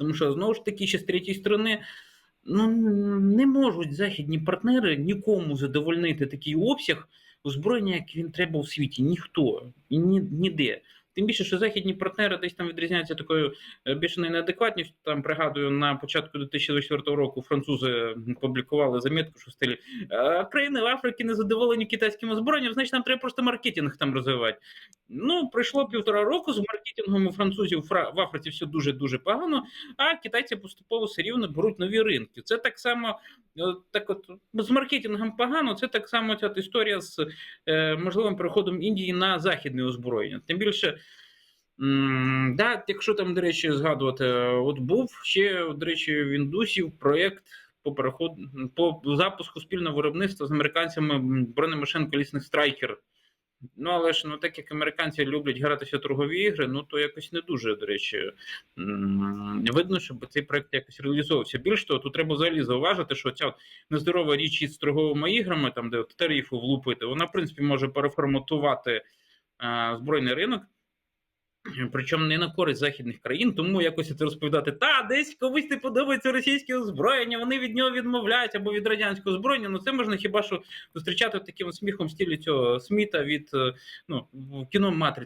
Тому що знову ж таки, ще з третьої сторони, ну не можуть західні партнери нікому задовольнити такий обсяг озброєння, як він треба у світі. Ніхто і ні, ніде. Тим більше, що західні партнери десь там відрізняються такою е, більшою неадекватністю. Там пригадую на початку 2024 року французи публікували замітку, що в стилі «Е, країни в Африці не задоволені китайським озброєнням, значить нам треба просто маркетинг там розвивати. Ну, пройшло півтора року з маркетингом у французів в Африці все дуже дуже погано. А китайці поступово все рівно беруть нові ринки. Це так само, е, так от з маркетингом погано. Це так само ця історія з можливим переходом Індії на західне озброєння. Тим більше. Да, якщо там, до речі, згадувати, е, от був ще, до речі, в індусів проєкт по переходу по запуску спільного виробництва з американцями бронемашин колісних страйкер. Ну, але ж ну так як американці люблять гратися в торгові ігри, ну то якось не дуже, до речі, видно, щоб цей проект якось реалізовувався. Більш того, тут треба взагалі зауважити, що ця нездорова річ із торговими іграми, там де от тарифи влупити, вона, в принципі, може переформатувати а, збройний ринок. Причому не на користь західних країн, тому якось це розповідати, та десь комусь не подобається російське озброєння, вони від нього відмовляють або від радянського озброєння. Ну це можна хіба що зустрічати таким сміхом стілі цього Сміта від е, ну, кіно.